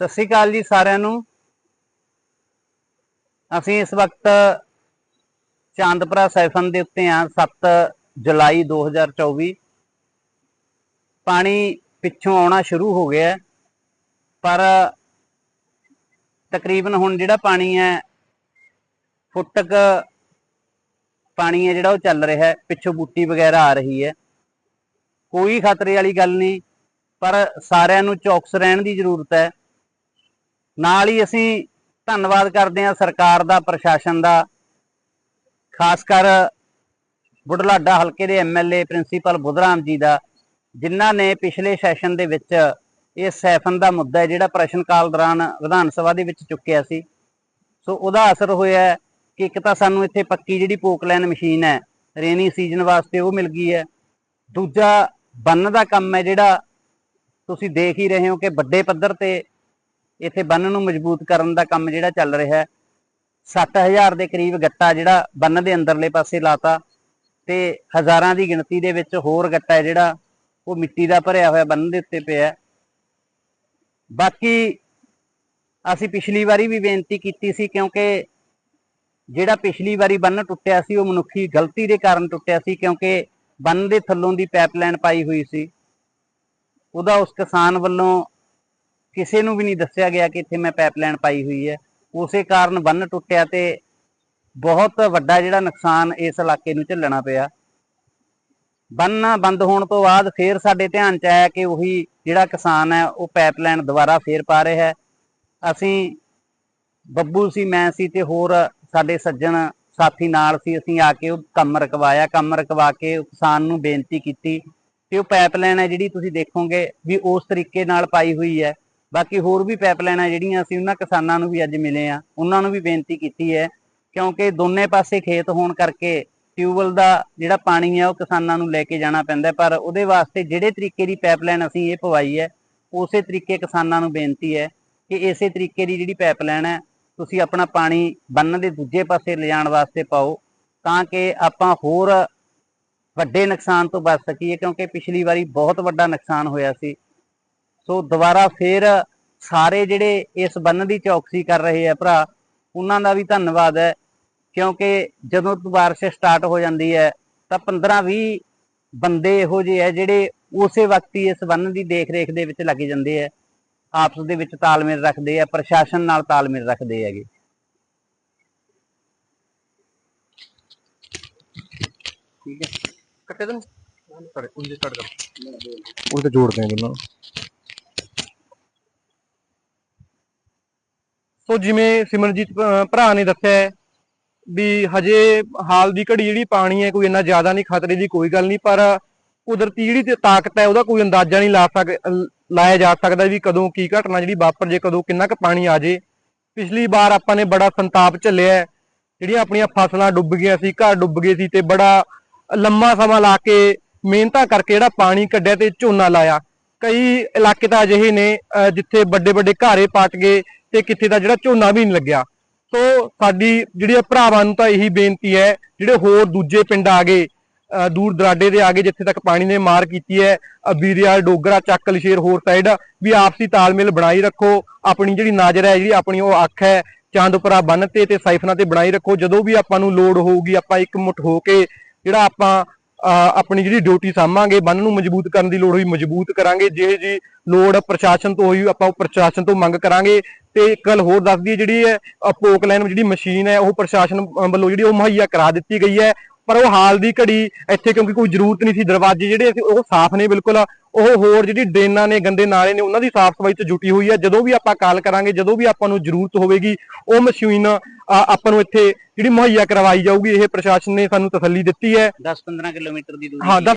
ਸਤਿ ਸ਼੍ਰੀ ਅਕਾਲ ਜੀ ਸਾਰਿਆਂ ਨੂੰ। ਅਸੀਂ ਇਸ ਵਕਤ ਚਾਂਦਪੁਰਾ ਸੈਫਨ ਦੇ ਉੱਤੇ ਆ 7 ਜੁਲਾਈ 2024 ਪਾਣੀ ਪਿੱਛੋਂ ਆਉਣਾ ਸ਼ੁਰੂ ਹੋ ਗਿਆ ਪਰ ਤਕਰੀਬਨ ਹੁਣ ਜਿਹੜਾ ਪਾਣੀ ਹੈ, ਫੁੱਟਕ ਪਾਣੀ ਹੈ ਜਿਹੜਾ ਉਹ ਚੱਲ ਰਿਹਾ ਹੈ, ਪਿੱਛੋਂ ਬੂਟੀ ਵਗੈਰਾ ਆ ਰਹੀ ਹੈ। ਕੋਈ ਖਤਰੇ ਵਾਲੀ ਗੱਲ ਨਹੀਂ, ਪਰ ਸਾਰਿਆਂ ਨੂੰ ਚੌਕਸ ਰਹਿਣ ਦੀ ਜ਼ਰੂਰਤ ਹੈ। ਨਾਲ ਹੀ ਅਸੀਂ ਧੰਨਵਾਦ ਕਰਦੇ ਹਾਂ ਸਰਕਾਰ ਦਾ, ਪ੍ਰਸ਼ਾਸਨ ਦਾ, ਖਾਸ ਕਰ ਬੁਢਲਾਡਾ ਹਲਕੇ ਦੇ ਐਮਐਲਏ ਪ੍ਰਿੰਸੀਪਲ ਬੁੱਧਰਾਮ ਜੀ ਦਾ, ਜਿਨ੍ਹਾਂ ਨੇ ਪਿਛਲੇ ਸੈਸ਼ਨ ਦੇ ਵਿੱਚ ਇਹ ਸੈਫਨ ਦਾ ਮੁੱਦਾ ਜਿਹੜਾ ਪ੍ਰਸ਼ਨ ਕਾਲ ਦੌਰਾਨ ਵਿਧਾਨ ਸਭਾ ਦੇ ਵਿੱਚ ਚੁੱਕਿਆ ਸੀ। ਸੋ ਉਹਦਾ ਅਸਰ ਹੋਇਆ ਕਿ ਇੱਕ ਤਾਂ ਸਾਨੂੰ ਇੱਥੇ ਪੱਕੀ ਜਿਹੜੀ ਪੋਕਲੈਨ ਮਸ਼ੀਨ ਹੈ, ਰੇਨੀ ਸੀਜ਼ਨ ਵਾਸਤੇ ਉਹ ਮਿਲ ਗਈ ਹੈ। ਦੂਜਾ ਬੰਨ ਦਾ ਕੰਮ ਹੈ, ਜਿਹੜਾ ਤੁਸੀਂ ਦੇਖ ਹੀ ਰਹੇ ਹੋ ਕਿ ਵੱਡੇ ਪੱਧਰ ਤੇ ਇੱਥੇ ਬੰਨ ਨੂੰ ਮਜ਼ਬੂਤ ਕਰਨ ਦਾ ਕੰਮ ਜਿਹੜਾ ਚੱਲ ਰਿਹਾ ਹੈ। 7000 ਦੇ ਕਰੀਬ ਗੱਟਾ ਜਿਹੜਾ ਬੰਨ ਦੇ ਅੰਦਰਲੇ ਪਾਸੇ ਲਾਤਾ ਤੇ ਹਜ਼ਾਰਾਂ ਦੀ ਗਿਣਤੀ ਦੇ ਵਿੱਚ ਹੋਰ ਗੱਟਾ ਜਿਹੜਾ ਉਹ ਮਿੱਟੀ ਦਾ ਭਰਿਆ ਹੋਇਆ ਬੰਨ ਦੇ ਉੱਤੇ ਪਿਆ ਬਾਕੀ ਅਸੀਂ ਪਿਛਲੀ ਵਾਰੀ ਵੀ ਬੇਨਤੀ ਕੀਤੀ ਸੀ ਕਿਉਂਕਿ ਜਿਹੜਾ ਪਿਛਲੀ ਵਾਰੀ ਬੰਨ ਟੁੱਟਿਆ ਸੀ ਉਹ ਮਨੁੱਖੀ ਗਲਤੀ ਦੇ ਕਾਰਨ ਟੁੱਟਿਆ ਸੀ ਕਿਉਂਕਿ ਬੰਨ ਦੇ ਥੱਲੋਂ ਦੀ ਪਾਈਪਲਾਈਨ ਪਾਈ ਹੋਈ ਸੀ। ਉਹਦਾ ਉਸ ਕਿਸਾਨ ਵੱਲੋਂ ਕਿਸੇ ਨੂੰ ਵੀ ਨਹੀਂ ਦੱਸਿਆ ਗਿਆ ਕਿ ਇੱਥੇ ਮੈਂ ਪਾਈਪਲਾਈਨ ਪਾਈ ਹੋਈ ਹੈ। ਉਸੇ ਕਾਰਨ ਬੰਨ ਟੁੱਟਿਆ ਤੇ ਬਹੁਤ ਵੱਡਾ ਜਿਹੜਾ ਨੁਕਸਾਨ ਇਸ ਇਲਾਕੇ ਨੂੰ ਝੱਲਣਾ ਪਿਆ। ਬੰਨ ਬੰਦ ਹੋਣ ਤੋਂ ਬਾਅਦ ਫੇਰ ਸਾਡੇ ਧਿਆਨ ਚ ਆਇਆ ਕਿ ਉਹੀ ਜਿਹੜਾ ਕਿਸਾਨ ਹੈ, ਉਹ ਪਾਈਪਲਾਈਨ ਦੁਬਾਰਾ ਫੇਰ ਪਾ ਰਿਹਾ ਹੈ। ਅਸੀਂ ਬੱਬੂ ਸੀ, ਮੈਂ ਸੀ ਤੇ ਹੋਰ ਸਾਡੇ ਸੱਜਣ ਸਾਥੀ ਨਾਲ ਸੀ, ਅਸੀਂ ਆ ਕੇ ਉਹ ਕੰਮ ਰਕਵਾਇਆ, ਕੰਮ ਰਕਵਾ ਕੇ ਕਿਸਾਨ ਨੂੰ ਬੇਨਤੀ ਕੀਤੀ ਤੇ ਉਹ ਪਾਈਪਲਾਈਨ ਹੈ ਜਿਹੜੀ ਤੁਸੀਂ ਦੇਖੋਗੇ ਵੀ ਉਸ ਤਰੀਕੇ ਨਾਲ ਪਾਈ ਹੋਈ ਹੈ। ਬਾਕੀ ਹੋਰ ਵੀ ਪਾਈਪਲਾਈਨਾਂ ਜਿਹੜੀਆਂ ਅਸੀਂ ਉਹਨਾਂ ਕਿਸਾਨਾਂ ਨੂੰ ਵੀ ਅੱਜ ਮਿਲੇ ਆ, ਉਹਨਾਂ ਨੂੰ ਵੀ ਬੇਨਤੀ ਕੀਤੀ ਹੈ, ਕਿਉਂਕਿ ਦੋਨੇ ਪਾਸੇ ਖੇਤ ਹੋਣ ਕਰਕੇ ਟਿਊਬਵੈਲ ਦਾ ਜਿਹੜਾ ਪਾਣੀ ਹੈ ਉਹ ਕਿਸਾਨਾਂ ਨੂੰ ਲੈ ਕੇ ਜਾਣਾ ਪੈਂਦਾ ਪਰ ਉਹਦੇ ਵਾਸਤੇ ਜਿਹੜੇ ਤਰੀਕੇ ਦੀ ਪਾਈਪਲਾਈਨ ਅਸੀਂ ਇਹ ਪਵਾਈ ਹੈ, ਉਸੇ ਤਰੀਕੇ ਕਿਸਾਨਾਂ ਨੂੰ ਬੇਨਤੀ ਹੈ ਕਿ ਇਸੇ ਤਰੀਕੇ ਦੀ ਜਿਹੜੀ ਪਾਈਪਲਾਈਨ ਹੈ, ਤੁਸੀਂ ਆਪਣਾ ਪਾਣੀ ਬੰਨ ਦੇ ਦੂਜੇ ਪਾਸੇ ਲਿਜਾਣ ਵਾਸਤੇ ਪਾਓ, ਤਾਂ ਕਿ ਆਪਾਂ ਹੋਰ ਵੱਡੇ ਨੁਕਸਾਨ ਤੋਂ ਬਚ ਸਕੀਏ, ਕਿਉਂਕਿ ਪਿਛਲੀ ਵਾਰੀ ਬਹੁਤ ਵੱਡਾ ਨੁਕਸਾਨ ਹੋਇਆ ਸੀ। ਸੋ ਦੁਬਾਰਾ ਫੇਰ ਸਾਰੇ ਜਿਹੜੇ ਇਸ ਬੰਨ ਦੀ ਚੌਕਸੀ ਕਰ ਰਹੇ ਆ ਭਰਾ ਉਹਨਾਂ ਦਾ ਵੀ ਧੰਨਵਾਦ ਹੈ ਕਿਉਂਕਿ ਜਦੋਂ ਬਾਰਿਸ਼ ਸਟਾਰਟ ਹੋ ਜਾਂਦੀ ਹੈ ਤਾਂ 15-20 ਬੰਦੇ ਇਹੋ ਜਿਹੇ ਆ ਜਿਹੜੇ ਉਸੇ ਵਕਤ ਹੀ ਇਸ ਬੰਨ ਦੀ ਦੇਖ-ਰੇਖ ਦੇ ਵਿੱਚ ਲੱਗ ਜਾਂਦੇ ਆ ਆਪਸ ਦੇ ਵਿੱਚ ਤਾਲਮੇਲ ਰੱਖਦੇ ਆ ਪ੍ਰਸ਼ਾਸਨ ਨਾਲ ਤਾਲਮੇਲ ਰੱਖਦੇ ਹੈਗੇ। ਠੀਕ ਹੈ। ਕੱਟੇ ਸਟਾਰਟ ਕਰ ਉਹ ਤੇ ਜੋੜਦੇ ਆ ਦੋਨਾਂ। ਸੋ ਜਿਵੇਂ ਸਿਮਰਜੀਤ ਭਰਾ ਨੇ ਦੱਸਿਆ ਹੈ ਵੀ ਹਜੇ ਹਾਲ ਦੀ ਘੜੀ ਜਿਹੜੀ ਪਾਣੀ ਹੈ ਕੋਈ ਇੰਨਾ ਜ਼ਿਆਦਾ ਨਹੀਂ, ਖਤਰੇ ਦੀ ਕੋਈ ਗੱਲ ਨਹੀਂ, ਪਰ ਕੁਦਰਤੀ ਜਿਹੜੀ ਤਾਕਤ ਹੈ ਉਹਦਾ ਕੋਈ ਅੰਦਾਜ਼ਾ ਨਹੀਂ ਲਾ ਸਕ ਲਾਇਆ ਜਾ ਸਕਦਾ ਵੀ ਕਦੋਂ ਕੀ ਘਟਨਾ ਜਿਹੜੀ ਵਾਪਰ ਜੇ, ਕਦੋਂ ਕਿੰਨਾ ਕੁ ਪਾਣੀ ਆ ਜੇ। ਪਿਛਲੀ ਵਾਰ ਆਪਾਂ ਨੇ ਬੜਾ ਸੰਤਾਪ ਝੱਲਿਆ ਜਿਹੜੀਆਂ ਆਪਣੀਆਂ ਫਸਲਾਂ ਡੁੱਬ ਗਈਆਂ ਸੀ ਘਰ ਡੁੱਬ ਗਏ ਸੀ ਤੇ ਬੜਾ ਲੰਮਾ ਸਮਾਂ ਲਾ ਕੇ ਮਿਹਨਤਾਂ ਕਰਕੇ ਜਿਹੜਾ ਪਾਣੀ ਕੱਢਿਆ ਤੇ ਝੋਨਾ ਲਾਇਆ। ਕਈ ਇਲਾਕੇ ਤਾਂ ਅਜਿਹੇ ਨੇ, ਅਹ, ਜਿੱਥੇ ਵੱਡੇ ਵੱਡੇ ਘਾਰੇ ਪਾਟ ਗਏ ਤੇ ਕਿਤੇ ਦਾ ਜਿਹੜਾ ਝੋਨਾ ਵੀ ਨਹੀਂ ਲੱਗਿਆ। ਸੋ ਸਾਡੀ ਜਿਹੜੀ ਭਰਾਵਾਂ ਨੂੰ ਤਾਂ ਇਹੀ ਬੇਨਤੀ ਹੈ, ਜਿਹੜੇ ਹੋਰ ਦੂਜੇ ਪਿੰਡ ਆ ਗਏ ਦੂਰ ਦਰਾਡੇ ਦੇ ਆਗੇ ਜਿੱਥੇ ਤੱਕ ਪਾਣੀ ਨੇ ਮਾਰ ਕੀਤੀ ਹੈ, ਅਹ ਡੋਗਰਾ, ਚੱਕ ਸ਼ੇਰ ਹੋਰ ਸਾਈਡ, ਵੀ ਆਪਸੀ ਤਾਲਮੇਲ ਬਣਾਈ ਰੱਖੋ, ਆਪਣੀ ਜਿਹੜੀ ਨਜ਼ਰ ਹੈ, ਜਿਹੜੀ ਆਪਣੀ ਉਹ ਅੱਖ ਹੈ, ਚਾਂਦਪੁਰਾ ਬੰਨ ਤੇ ਤੇ ਸਾਈਫਨਾਂ ਤੇ ਬਣਾਈ ਰੱਖੋ। ਜਦੋਂ ਵੀ ਆਪਾਂ ਨੂੰ ਲੋੜ ਹੋਊਗੀ, ਆਪਾਂ ਇੱਕ ਮੁੱਠ ਹੋ ਕੇ ਜਿਹੜਾ ਆਪਾਂ, ਅਹ ਆਪਣੀ ਜਿਹੜੀ ਡਿਊਟੀ ਸਾਂਭਾਂਗੇ, ਬੰਨ ਨੂੰ ਮਜ਼ਬੂਤ ਕਰਨ ਦੀ ਲੋੜ ਹੋਈ ਮਜ਼ਬੂਤ ਕਰਾਂਗੇ। ਜੇ ਜੀ ਲੋੜ ਪ੍ਰਸ਼ਾਸਨ ਤੋਂ ਹੋਈ, ਆਪਾਂ ਉਹ ਪ੍ਰਸ਼ਾਸਨ ਤੋਂ ਮੰਗ ਕਰਾਂਗੇ। ਤੇ ਇੱਕ ਗੱਲ ਹੋਰ ਦੱਸ ਦਈਏ ਜਿਹੜੀ ਹੈ ਪੋਕ ਲਾਈਨ ਜਿਹੜੀ ਮਸ਼ੀਨ ਹੈ ਉਹ ਪ੍ਰਸ਼ਾਸਨ ਵੱਲੋਂ ਜਿਹੜੀ ਉਹ ਮੁਹੱਈਆ ਕਰਾ ਦਿੱਤੀ ਗਈ ਹੈ। ਪਰ ਉਹ ਹਾਲ ਦੀ ਘੜੀ ਇੱਥੇ ਕਿਉਂਕਿ ਕੋਈ ਜ਼ਰੂਰਤ ਨਹੀਂ ਸੀ ਦਰਵਾਜ਼ੇ ਜਿਹੜੇ ਸੀ ਉਹ ਸਾਫ਼ ਨੇ ਬਿਲਕੁਲ। ਉਹ ਹੋਰ ਜਿਹੜੀ ਡਰੇਨਾਂ ਨੇ ਗੰਦੇ ਨਾਲੇ ਨੇ ਉਹਨਾਂ ਦੀ ਸਾਫ਼ ਸਫ਼ਾਈ ਤੇ ਜੁਟੀ ਹੋਈ ਹੈ। ਜਦੋਂ ਵੀ ਆਪਾਂ ਕਾਲ ਕਰਾਂਗੇ ਜਦੋਂ ਵੀ ਆਪਾਂ ਨੂੰ ਜ਼ਰੂਰਤ ਹੋਵੇਗੀ ਉਹ ਮਸ਼ੀਨ ਆਪਾਂ ਨੂੰ ਇੱਥੇ ਜਿਹੜੀ ਮੁਹੱਈਆ ਕਰਵਾਈ ਜਾਊਗੀ ਇਹ ਪ੍ਰਸ਼ਾਸਨ ਨੇ ਸਾਨੂੰ ਤਸੱਲੀ ਦਿੱਤੀ ਹੈ। 10-15 ਕਿਲੋਮੀਟਰ ਦੀ ਦੂਰੀ ਹਾਂ